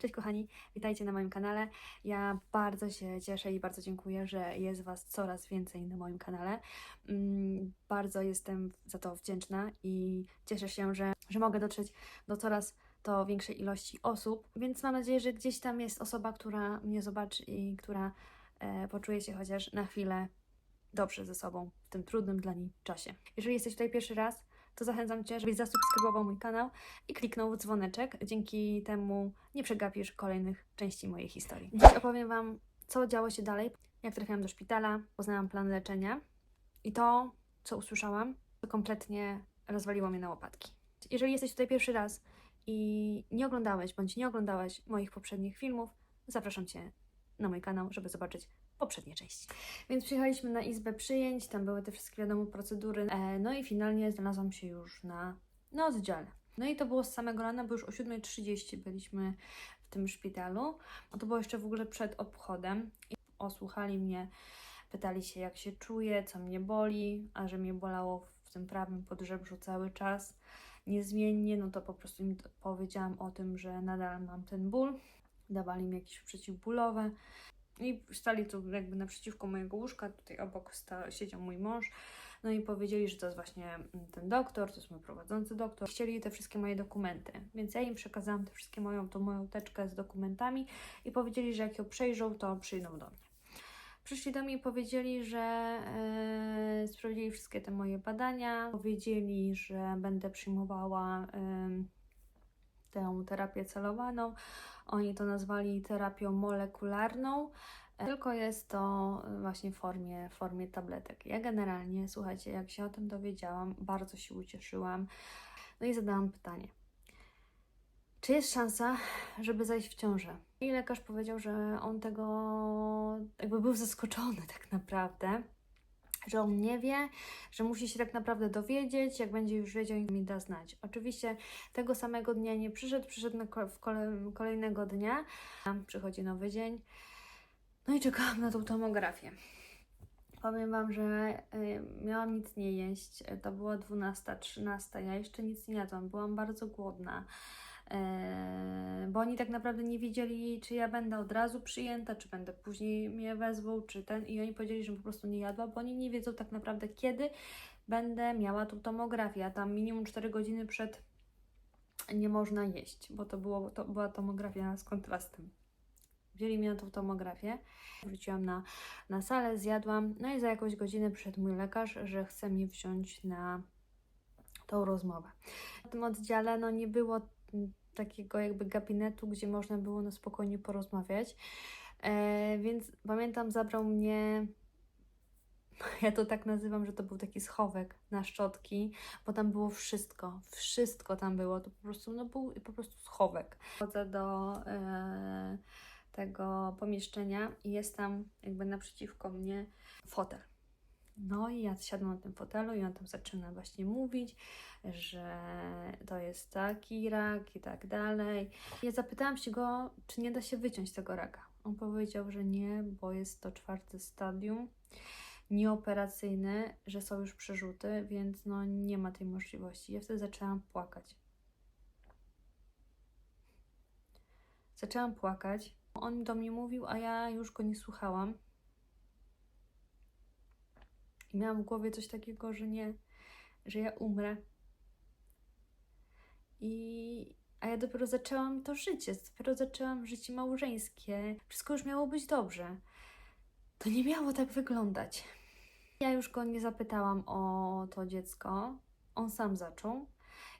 Cześć kochani, witajcie na moim kanale. Ja bardzo się cieszę i bardzo dziękuję, że jest Was coraz więcej na moim kanale. Mm, Bardzo jestem za to wdzięczna i cieszę się, że, że mogę dotrzeć do coraz to większej ilości osób. Więc mam nadzieję, że gdzieś tam jest osoba, która mnie zobaczy i która e, poczuje się chociaż na chwilę dobrze ze sobą w tym trudnym dla niej czasie. Jeżeli jesteś tutaj pierwszy raz, to zachęcam Cię, żebyś zasubskrybował mój kanał i kliknął w dzwoneczek. Dzięki temu nie przegapisz kolejnych części mojej historii. Dziś opowiem Wam, co działo się dalej, jak trafiłam do szpitala, poznałam plan leczenia i to, co usłyszałam, to kompletnie rozwaliło mnie na łopatki. Jeżeli jesteś tutaj pierwszy raz i nie oglądałeś bądź nie oglądałaś moich poprzednich filmów, zapraszam Cię na mój kanał, żeby zobaczyć poprzednie części. Więc przyjechaliśmy na izbę przyjęć, tam były te wszystkie wiadomo procedury, e, no i finalnie znalazłam się już na, na oddziale. No i to było z samego rana, bo już o 7.30 byliśmy w tym szpitalu. A to było jeszcze w ogóle przed obchodem. I osłuchali mnie, pytali się jak się czuję, co mnie boli, a że mnie bolało w tym prawym podżebrzu cały czas niezmiennie, no to po prostu im powiedziałam o tym, że nadal mam ten ból. Dawali mi jakieś przeciwbólowe. I stali tu jakby naprzeciwko mojego łóżka, tutaj obok sta, siedział mój mąż. No i powiedzieli, że to jest właśnie mm, ten doktor, to jest mój prowadzący doktor. Chcieli te wszystkie moje dokumenty, więc ja im przekazałam te wszystkie moją, tą moją teczkę z dokumentami i powiedzieli, że jak ją przejrzą, to przyjdą do mnie. Przyszli do mnie i powiedzieli, że e, sprawdzili wszystkie te moje badania, powiedzieli, że będę przyjmowała em, tę terapię celowaną. Oni to nazwali terapią molekularną, e, tylko jest to właśnie w formie, formie tabletek. Ja generalnie, słuchajcie, jak się o tym dowiedziałam, bardzo się ucieszyłam. No i zadałam pytanie. Czy jest szansa, żeby zajść w ciążę? I lekarz powiedział, że on tego jakby był zaskoczony tak naprawdę, że on nie wie, że musi się tak naprawdę dowiedzieć, jak będzie już wiedział mi da znać. Oczywiście tego samego dnia nie przyszedł, przyszedł na kole- kolejnego dnia, przychodzi nowy dzień, no i czekałam na tą tomografię. Powiem Wam, że y, miałam nic nie jeść, to była 12, 13, ja jeszcze nic nie jadłam, byłam bardzo głodna. Eee, bo oni tak naprawdę nie wiedzieli, czy ja będę od razu przyjęta, czy będę później mnie wezwał, czy ten. I oni powiedzieli, że po prostu nie jadła, bo oni nie wiedzą tak naprawdę, kiedy będę miała tą tomografię. A tam minimum 4 godziny przed nie można jeść, bo to, było, to była tomografia z kontrastem. Wzięli mnie na tą tomografię, wróciłam na, na salę, zjadłam, no i za jakąś godzinę przyszedł mój lekarz, że chce mnie wziąć na tą rozmowę. W tym oddziale no nie było takiego jakby gabinetu, gdzie można było na spokojnie porozmawiać. E, więc pamiętam, zabrał mnie. Ja to tak nazywam, że to był taki schowek na szczotki, bo tam było wszystko, wszystko tam było. To po prostu, no był po prostu schowek. Chodzę do e, tego pomieszczenia i jest tam jakby naprzeciwko mnie fotel. No i ja siadam na tym fotelu i on tam zaczyna właśnie mówić, że to jest taki rak i tak dalej. Ja zapytałam się go, czy nie da się wyciąć tego raka. On powiedział, że nie, bo jest to czwarte stadium, nieoperacyjne, że są już przerzuty, więc no nie ma tej możliwości. Ja wtedy zaczęłam płakać. Zaczęłam płakać. On do mnie mówił, a ja już go nie słuchałam. I miałam w głowie coś takiego, że nie, że ja umrę. I, a ja dopiero zaczęłam to życie, dopiero zaczęłam życie małżeńskie. Wszystko już miało być dobrze. To nie miało tak wyglądać. Ja już go nie zapytałam o to dziecko. On sam zaczął.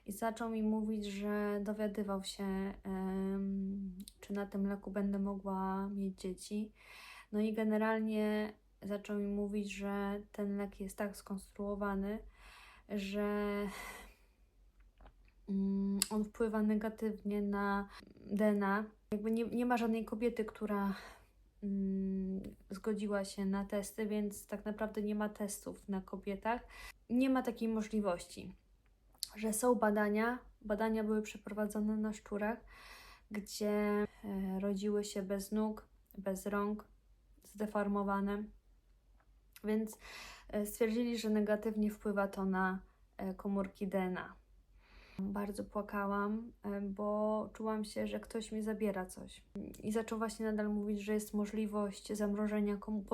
I zaczął mi mówić, że dowiadywał się, em, czy na tym leku będę mogła mieć dzieci. No i generalnie zaczął mi mówić, że ten lek jest tak skonstruowany, że mm, on wpływa negatywnie na DNA. Jakby nie, nie ma żadnej kobiety, która mm, zgodziła się na testy, więc tak naprawdę nie ma testów na kobietach. Nie ma takiej możliwości, że są badania. Badania były przeprowadzone na szczurach, gdzie e, rodziły się bez nóg, bez rąk, zdeformowane. Więc e, stwierdzili, że negatywnie wpływa to na e, komórki DNA. Bardzo płakałam, e, bo czułam się, że ktoś mi zabiera coś. I zaczął właśnie nadal mówić, że jest możliwość zamrożenia, kom-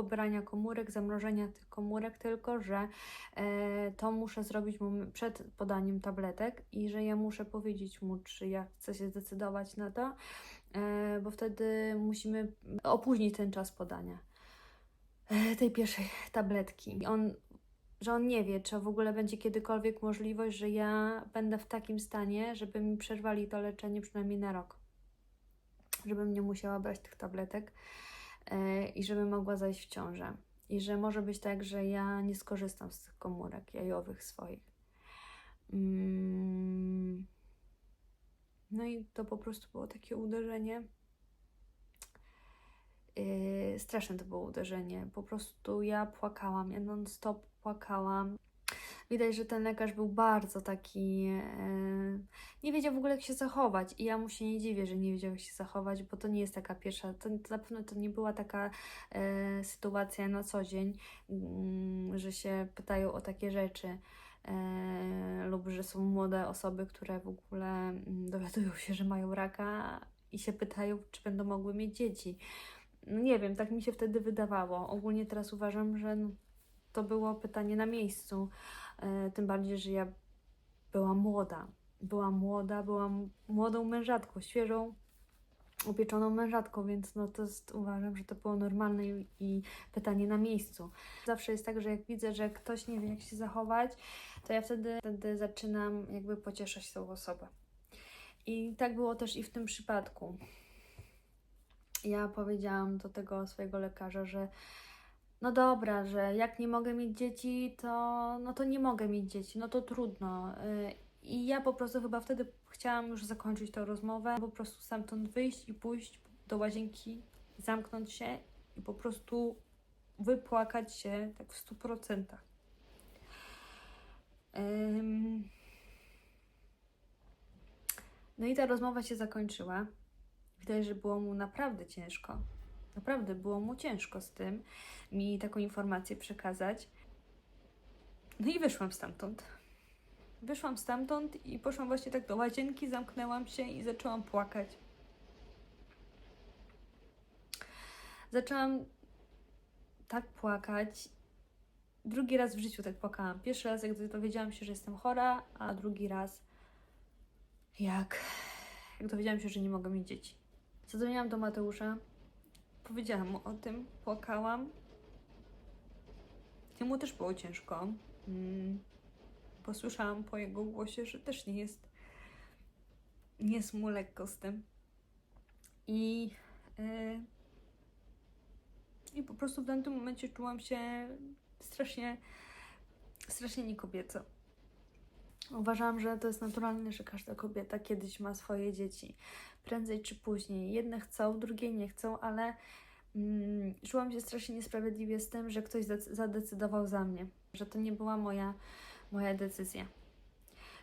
komórek, zamrożenia tych komórek, tylko że e, to muszę zrobić przed podaniem tabletek i że ja muszę powiedzieć mu, czy ja chcę się zdecydować na to, e, bo wtedy musimy opóźnić ten czas podania tej pierwszej tabletki. On że on nie wie, czy w ogóle będzie kiedykolwiek możliwość, że ja będę w takim stanie, żeby mi przerwali to leczenie przynajmniej na rok. Żebym nie musiała brać tych tabletek e, i żebym mogła zajść w ciążę. I że może być tak, że ja nie skorzystam z tych komórek jajowych swoich. Mm. No i to po prostu było takie uderzenie. Yy, straszne to było uderzenie. Po prostu ja płakałam, ja non-stop płakałam. Widać, że ten lekarz był bardzo taki. yy, nie wiedział w ogóle, jak się zachować. I ja mu się nie dziwię, że nie wiedział, jak się zachować, bo to nie jest taka pierwsza. To, to na pewno to nie była taka yy, sytuacja na co dzień, yy, że się pytają o takie rzeczy. yy, lub że są młode osoby, które w ogóle mm, dowiadują się, że mają raka i się pytają, czy będą mogły mieć dzieci. No nie wiem, tak mi się wtedy wydawało. Ogólnie teraz uważam, że no, to było pytanie na miejscu. E, tym bardziej, że ja byłam młoda. Byłam młoda, byłam młodą mężatką, świeżą, upieczoną mężatką, więc no to jest, uważam, że to było normalne i, pytanie na miejscu. Zawsze jest tak, że jak widzę, że ktoś nie wie, jak się zachować, to ja wtedy, wtedy zaczynam jakby pocieszać tą osobę. I tak było też i w tym przypadku ja powiedziałam do tego swojego lekarza, że no dobra, że jak nie mogę mieć dzieci, to no to nie mogę mieć dzieci, no to trudno. Y, I ja po prostu chyba wtedy chciałam już zakończyć tę rozmowę, po prostu stamtąd wyjść i pójść do łazienki, zamknąć się i po prostu wypłakać się tak w stu procentach. No i ta rozmowa się zakończyła. Widać, że było mu naprawdę ciężko. Naprawdę było mu ciężko z tym, mi taką informację przekazać. No i wyszłam stamtąd. Wyszłam stamtąd i poszłam właśnie tak do łazienki, zamknęłam się i zaczęłam płakać. Zaczęłam tak płakać. Drugi raz w życiu tak płakałam. Pierwszy raz, jak dowiedziałam się, że jestem chora, a drugi raz, jak, jak dowiedziałam się, że nie mogę mieć dzieci. Zadzwoniłam do Mateusza, powiedziałam mu o tym, płakałam. Jemu też było ciężko. Mm, bo słyszałam po jego głosie, że też nie jest, nie jest mu lekko z tym. I, yy, I po prostu w danym momencie czułam się strasznie, strasznie niekobieco. Uważam, że to jest naturalne, że każda kobieta kiedyś ma swoje dzieci. Prędzej czy później. Jedne chcą, drugie nie chcą, ale mm, czułam się strasznie niesprawiedliwie z tym, że ktoś zadecydował za mnie. Że to nie była moja, moja decyzja.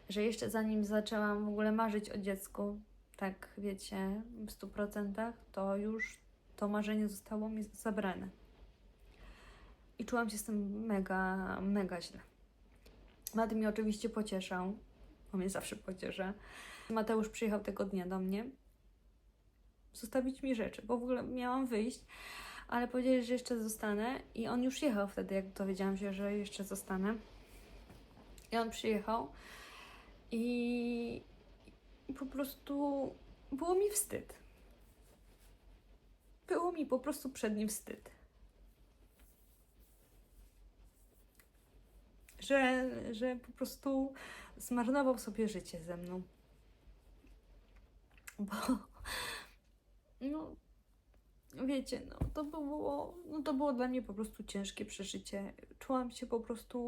Że jeszcze zanim zaczęłam w ogóle marzyć o dziecku, tak wiecie, w stu procentach, to już to marzenie zostało mi zabrane. I czułam się z tym mega, mega źle. Maty mnie oczywiście pocieszał. On mnie zawsze pociesza. Mateusz przyjechał tego dnia do mnie zostawić mi rzeczy, bo w ogóle miałam wyjść, ale powiedzieli, że jeszcze zostanę i on już jechał wtedy, jak dowiedziałam się, że jeszcze zostanę. I on przyjechał i, i po prostu było mi wstyd. Było mi po prostu przed nim wstyd. Że, że po prostu zmarnował sobie życie ze mną. Bo, no, wiecie, no, to było, no, to było dla mnie po prostu ciężkie przeżycie. Czułam się po prostu,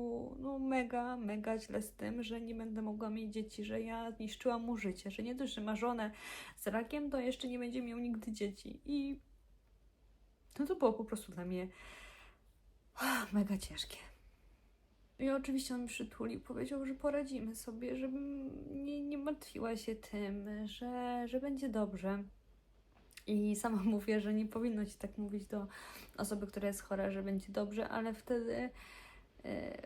no, mega, mega źle z tym, że nie będę mogła mieć dzieci, że ja zniszczyłam mu życie, że nie dość, że ma żonę z rakiem, to jeszcze nie będzie miał nigdy dzieci. I no, to było po prostu dla mnie mega ciężkie. I oczywiście on przytulił, powiedział, że poradzimy sobie, żebym nie, nie martwiła się tym, że, że będzie dobrze. I sama mówię, że nie powinno się tak mówić do osoby, która jest chora, że będzie dobrze, ale wtedy, e,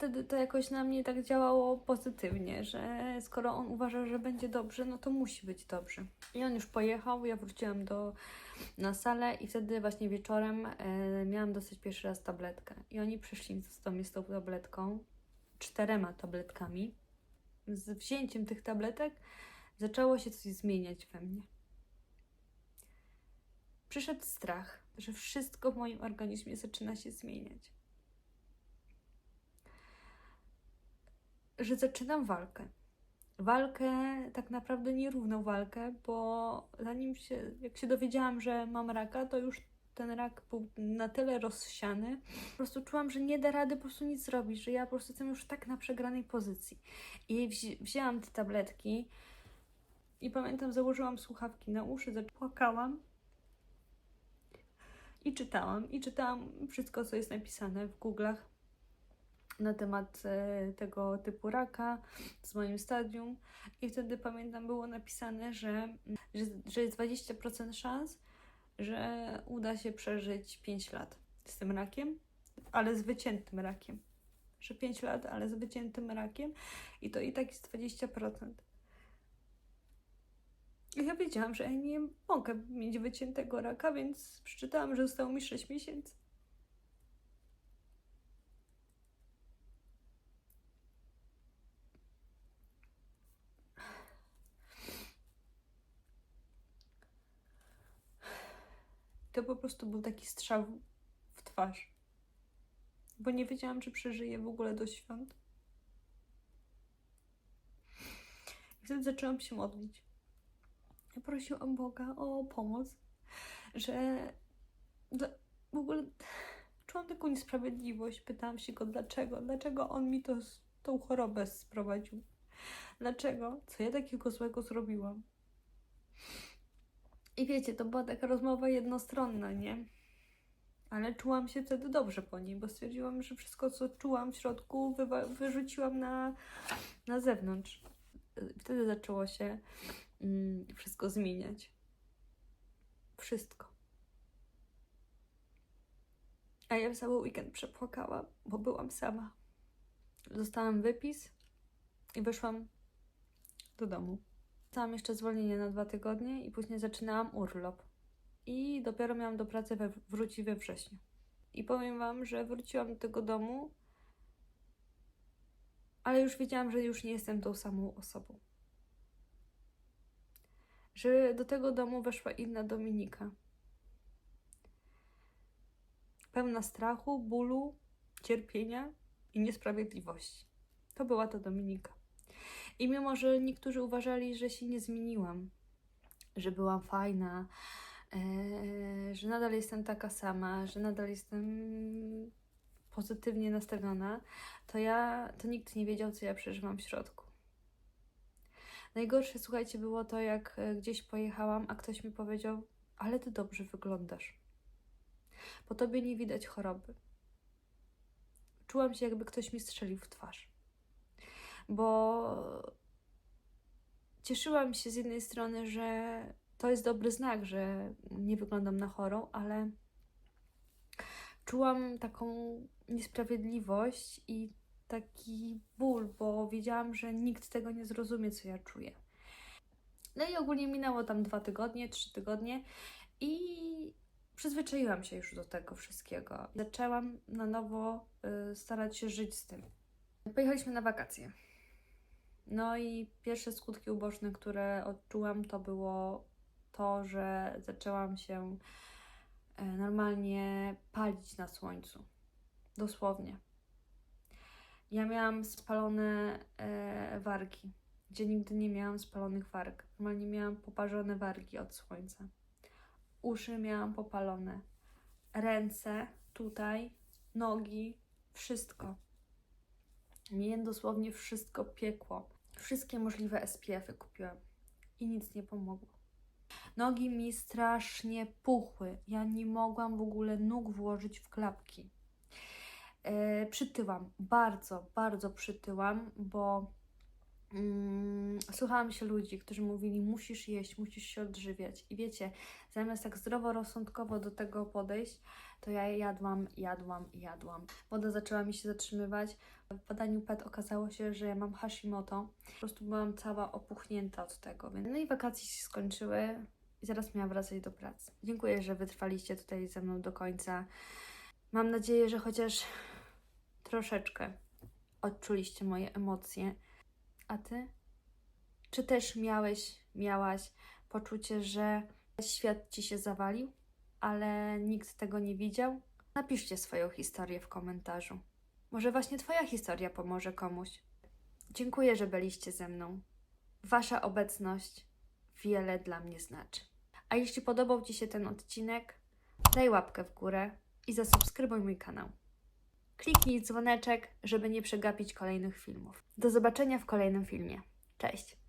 wtedy to jakoś na mnie tak działało pozytywnie, że skoro on uważa, że będzie dobrze, no to musi być dobrze. I on już pojechał, ja wróciłam do, na salę i wtedy właśnie wieczorem e, miałam dostać pierwszy raz tabletkę. I oni przyszli do z tą tabletką, czterema tabletkami. Z wzięciem tych tabletek zaczęło się coś zmieniać we mnie. Przyszedł strach, że wszystko w moim organizmie zaczyna się zmieniać. Że zaczynam walkę. Walkę, tak naprawdę nierówną walkę, bo zanim się, jak się dowiedziałam, że mam raka, to już ten rak był na tyle rozsiany, po prostu czułam, że nie da rady po prostu nic zrobić, że ja po prostu jestem już tak na przegranej pozycji. I wzi- wzięłam te tabletki i pamiętam, założyłam słuchawki na uszy, zapłakałam i czytałam. I czytałam wszystko, co jest napisane w Google'ach na temat e, tego typu raka z moim stadium. I wtedy pamiętam, było napisane, że, że, że jest 20% szans, że uda się przeżyć 5 lat z tym rakiem, ale z wyciętym rakiem. Że 5 lat, ale z wyciętym rakiem i to i tak jest 20%. I ja wiedziałam, że ja nie mogę mieć wyciętego raka, więc przeczytałam, że zostało mi 6 miesięcy. To po prostu był taki strzał w twarz. Bo nie wiedziałam, czy przeżyję w ogóle do świąt. I wtedy zaczęłam się modlić. Ja prosiłam Boga o pomoc, że w ogóle czułam taką niesprawiedliwość. Pytałam się go, dlaczego? Dlaczego on mi to, tą chorobę sprowadził? Dlaczego? Co ja takiego złego zrobiłam? I wiecie, to była taka rozmowa jednostronna, nie? Ale czułam się wtedy dobrze po niej, bo stwierdziłam, że wszystko, co czułam w środku, wyrzuciłam na, na zewnątrz. Wtedy zaczęło się mm, wszystko zmieniać. Wszystko. A ja cały weekend przepłakałam, bo byłam sama. Dostałam wypis i wyszłam do domu. Dostałam jeszcze zwolnienie na dwa tygodnie i później zaczynałam urlop. I dopiero miałam do pracy we, wrócić we wrześniu. I powiem Wam, że wróciłam do tego domu, ale już wiedziałam, że już nie jestem tą samą osobą. Że do tego domu weszła inna Dominika. Pełna strachu, bólu, cierpienia i niesprawiedliwości. To była ta Dominika. I mimo, że niektórzy uważali, że się nie zmieniłam, że byłam fajna, e, że nadal jestem taka sama, że nadal jestem pozytywnie nastawiona, to ja, to nikt nie wiedział, co ja przeżywam w środku. Najgorsze, słuchajcie, było to, jak e, gdzieś pojechałam, a ktoś mi powiedział, ale ty dobrze wyglądasz. Po tobie nie widać choroby. Czułam się, jakby ktoś mi strzelił w twarz. Bo cieszyłam się z jednej strony, że to jest dobry znak, że nie wyglądam na chorą, ale czułam taką niesprawiedliwość i taki ból, bo wiedziałam, że nikt tego nie zrozumie, co ja czuję. No i ogólnie minęło tam dwa tygodnie, trzy tygodnie i przyzwyczaiłam się już do tego wszystkiego. Zaczęłam na nowo y, starać się żyć z tym. Pojechaliśmy na wakacje. No i pierwsze skutki uboczne, które odczułam, to było to, że zaczęłam się e, normalnie palić na słońcu. Dosłownie. Ja miałam spalone e, wargi, gdzie nigdy nie miałam spalonych warg. Normalnie miałam poparzone wargi od słońca. Uszy miałam popalone. Ręce tutaj, nogi, wszystko. Mnie dosłownie wszystko piekło. Wszystkie możliwe SPF-y kupiłam i nic nie pomogło. Nogi mi strasznie puchły. Ja nie mogłam w ogóle nóg włożyć w klapki. E, przytyłam, bardzo, bardzo przytyłam, bo słuchałam się ludzi, którzy mówili, musisz jeść, musisz się odżywiać. I wiecie, zamiast tak zdroworozsądkowo do tego podejść, to ja jadłam, jadłam jadłam. Woda zaczęła mi się zatrzymywać. W badaniu PET okazało się, że ja mam Hashimoto. Po prostu byłam cała opuchnięta od tego. No i wakacje się skończyły i zaraz miałam wracać do pracy. Dziękuję, że wytrwaliście tutaj ze mną do końca. Mam nadzieję, że chociaż troszeczkę odczuliście moje emocje. A ty? Czy też miałeś, miałaś poczucie, że świat ci się zawalił, ale nikt tego nie widział? Napiszcie swoją historię w komentarzu. Może właśnie Twoja historia pomoże komuś. Dziękuję, że byliście ze mną. Wasza obecność wiele dla mnie znaczy. A jeśli podobał Ci się ten odcinek, daj łapkę w górę i zasubskrybuj mój kanał. Kliknij dzwoneczek, żeby nie przegapić kolejnych filmów. Do zobaczenia w kolejnym filmie. Cześć!